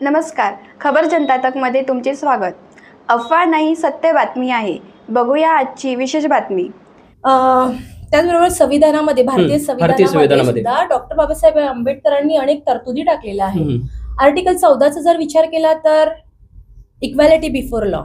नमस्कार. खबर जनता तकमध्ये तुमचे स्वागत. अफवा नाही सत्य बातमी आहे. बघूया आजची विशेष बातमी. अ, त्याचबरोबर संविधानामध्ये भारतीय संविधानामध्ये. सुद्धा डॉक्टर बाबासाहेब आंबेडकरांनी अनेक तरतुदी टाकलेल्या आहेत. आर्टिकल चौदाचा जर विचार केला तर इक्वॅलिटी बिफोर लॉ.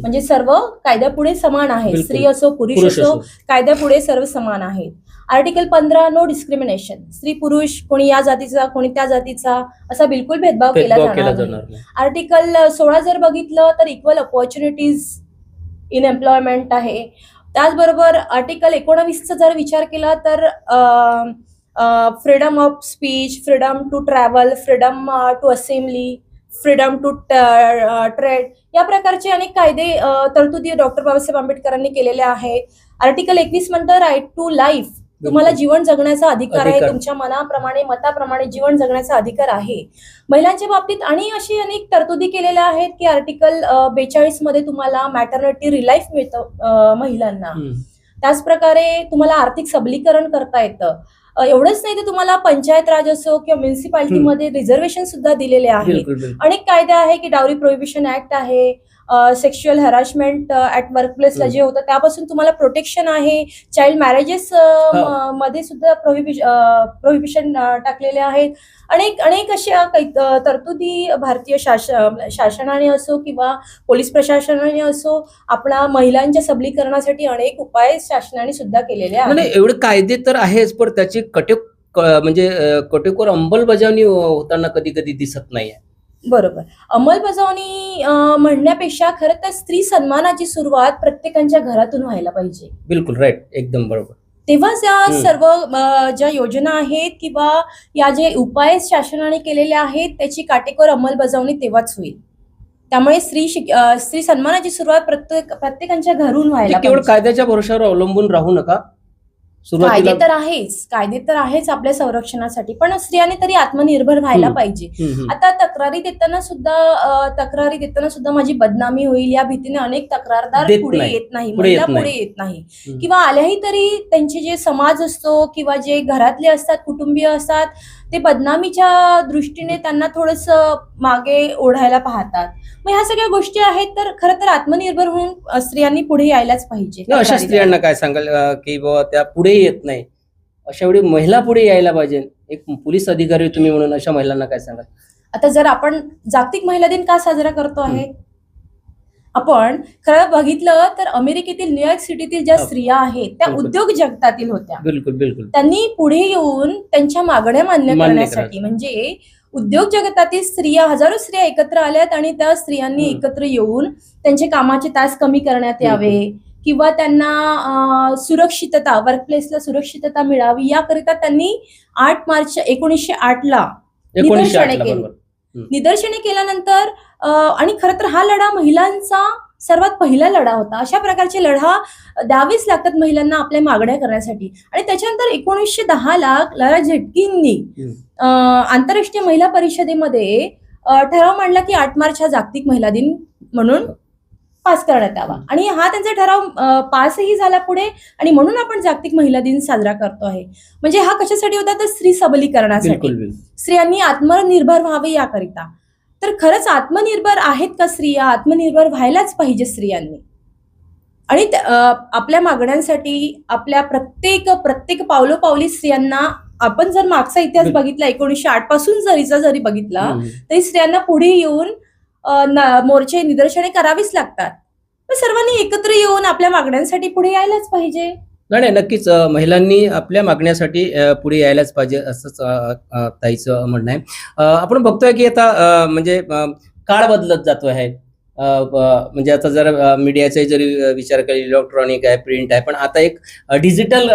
म्हणजे सर्व कायद्यापुढे समान आहेत. बिलकुल. स्त्री असो पुरुष असो. कायद्यापुढे सर्व समान आहेत. आर्टिकल पंधरा नो डिस्क्रिमिनेशन स्त्री पुरुष कोणी या जातीचा कोणी त्या जातीचा असा बिलकुल भेदभाव केला जाणार नाही. आर्टिकल सोळा जर बघितलं तर इक्वल ऑपॉर्च्युनिटीज इन एम्प्लॉयमेंट आहे. त्याचबरोबर आर्टिकल एकोणावीसचा जर विचार केला तर freedom of speech freedom to travel freedom to assembly freedom to trade या प्रकारचे अनेक कायदे तरतुदी डॉक्टर बाबासाहेब आंबेडकरांनी केलेल्या आहेत. आर्टिकल एकवीस म्हणतं राईट टू लाईफ तुम्हाला जीवन जगण्याचा अधिकार आहे. तुमच्या मनाप्रमाणे मताप्रमाणे जीवन जगण्याचा अधिकार आहे. महिलांच्या बाबतीत आणि अशी अनेक तरतुदी केलेल्या आहेत की आर्टिकल बेचाळीसमध्ये तुम्हाला मॅटर्निटी रिलाईफ मिळतं महिलांना. हम्म. त्याच प्रकारे तुम्हाला आर्थिक सबलीकरण करता येतं. एवढंच नाही तर तुम्हाला पंचायत राज असो किंवा म्युन्सिपाल्टीमध्ये रिझर्वेशन सुद्धा दिलेले आहे अनेक कायदे आहे की डावरी प्रोहिबिशन ऍक्ट आहे. सेक्शुअल हॅरासमेंट ऍट वर्कप्लेसला जे होतं त्यापासून तुम्हाला प्रोटेक्शन आहे. चाइल्ड मॅरेजेस मध्ये सुद्धा प्रोहिबिशन टाकलेले आहेत. अनेक अनेक अशा तरतुदी भारतीय शास शासनाने असो किंवा पोलीस प्रशासनाने असो आपल्या महिलांच्या सबलीकरणासाठी अनेक उपाय शासनाने सुद्धा केलेले आहेत. एवढे कायदे तर आहेच पण त्याची कटे म्हणजे कटेकोर अंमलबजावणी होताना कधी कधी दिसत नाहीये. बरोबर. अंमलबजावणी म्हणण्यापेक्षा खरं तर स्त्री सन्मानाची सुरुवात प्रत्येकाच्या घरातून व्हायला पाहिजे. बिलकुल राईट एकदम बरोबर. तेव्हाच या. सर्व ज्या योजना आहेत किंवा या जे उपाय शासनाने केलेले आहेत त्याची काटेकोर अंमलबजावणी तेव्हाच होईल. त्यामुळे स्त्री शिक स्त्री सन्मानाची सुरुवात प्रत्येक प्रत्येकांच्या घरून व्हायला केवळ. कायद्याच्या भरोशावर अवलंबून राहू नका. कायदे तर आहेच कायदे तर आहेच आपल्या संरक्षणासाठी पण स्त्रियांनी तरी आत्मनिर्भर व्हायला. पाहिजे. आता तक्रारी देताना सुद्धा तक्रारी देताना सुद्धा माझी बदनामी होईल या भीतीने अनेक तक्रारदार पुढे. येत नाही महिला. पुढे येत नाही. किंवा आल्याही तरी त्यांचे जे समाज असतो किंवा जे घरातले असतात कुटुंबीय असतात ते बदनामीच्या दृष्टीने त्यांना थोडस मागे ओढायला पाहतात मग ह्या सगळ्या गोष्टी आहेत तर खरं तर आत्मनिर्भर होऊन स्त्रियांनी पुढे यायलाच पाहिजे अशा स्त्रियांना काय सांगाल की त्या पुढे येत नाही. अशा वेळी महिला पुढे यायला पाहिजे. एक पोलीस अधिकारी तुम्ही म्हणून अशा महिलांना काय सांगाल? आता जर आपण जागतिक महिला दिन का साजरा करतो आहे? आपण खरं बघितलं तर अमेरिकेतील न्यूयॉर्क सिटीतील ज्या हो. स्त्रिया आहेत त्या. उद्योग जगतातील होत्या. बिलकुल बिलकुल. त्यांनी पुढे येऊन त्यांच्या मागण्या मान्य करण्यासाठी म्हणजे उद्योग जगतातील स्त्रिया हजारो स्त्रिया एकत्र आल्यात आणि त्या स्त्रियांनी. एकत्र येऊन त्यांचे कामाचे तास कमी करण्यात यावे. किंवा त्यांना सुरक्षितता वर्कप्लेसला सुरक्षितता मिळावी याकरिता त्यांनी आठ मार्च एकोणीसशे आठ ला एकोणीसशे निदर्शने आठला केली. निदर्शने केल्यानंतर आणि खरं तर हा लढा महिलांचा सर्वात पहिला लढा होता. अशा प्रकारचे लढा द्यावेच लागतात महिलांना आपल्या मागण्या करण्यासाठी. आणि त्याच्यानंतर एकोणीसशे दहा ला लढा झटकींनी आंतरराष्ट्रीय महिला परिषदेमध्ये ठराव मांडला की आठ मार्च हा जागतिक महिला दिन म्हणून. पास करण्यात यावा. आणि हा त्यांचा ठराव पासही झाला पुढे आणि म्हणून आपण जागतिक महिला दिन साजरा करतो आहे. म्हणजे हा कशासाठी होता? तर स्त्री सबलीकरणासाठी. स्त्रियांनी आत्मनिर्भर व्हावे याकरिता. तर खरंच आत्मनिर्भर आहेत का स्त्रिया? आत्मनिर्भर व्हायलाच पाहिजे स्त्रियांनी. आणि आपल्या मागण्यांसाठी आपल्या प्रत्येक प्रत्येक पावलोपावली स्त्रियांना आपण जर मागचा इतिहास बघितला एकोणीसशे आठपासून जरीचा जरी बघितला. तरी स्त्रियांना पुढे येऊन मोर्चे निदर्शने करावीच लागतात. पण सर्वांनी एकत्र येऊन आपल्या मागण्यांसाठी पुढे यायलाच पाहिजे. नाही नक्कीच महिलांनी आपल्या मागण्यासाठी पुढे यायलाच पाहिजे असंच ताईचं म्हणणं आहे. आपण बघतोय की आता म्हणजे काळ बदलत जातो आहे. म्हणजे आता जर मीडियाचाही जरी विचार केला इलेक्ट्रॉनिक आहे प्रिंट आहे पण आता एक डिजिटल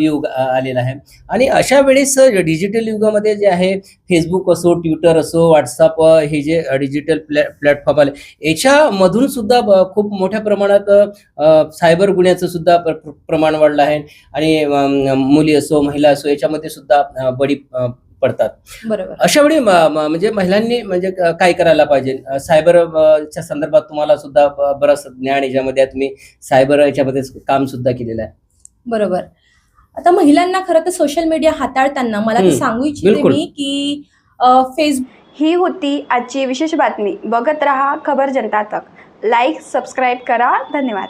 युग आलेला आहे. आणि अशा वेळेस डिजिटल युगामध्ये जे आहे फेसबुक असो ट्विटर असो व्हॉट्सअप हे जे डिजिटल प्लॅ प्लॅटफॉर्म आले याच्यामधून सुद्धा खूप मोठ्या प्रमाणात सायबर गुन्ह्याचं सुद्धा प्र- प्रमाण वाढलं आहे. आणि मुली असो महिला असो याच्यामध्ये सुद्धा बडी पडतात. बरोबर. अशा वेळी म्हणजे महिलांनी म्हणजे काय करायला पाहिजे? अ, सायबर अ, च्या संदर्भात तुम्हाला सुद्धा बरंच ज्ञान याच्यामध्ये. तुम्ही सायबर याच्यामध्ये काम सुद्धा केलेलं आहे. बरोबर. आता महिलांना खरं तर सोशल मीडिया हाताळताना मला ते सांगू इच्छिते. मी की अ, फेस ही होती आजची विशेष बातमी. बघत रहा खबर जनता तक. लाईक सबस्क्राईब करा. धन्यवाद.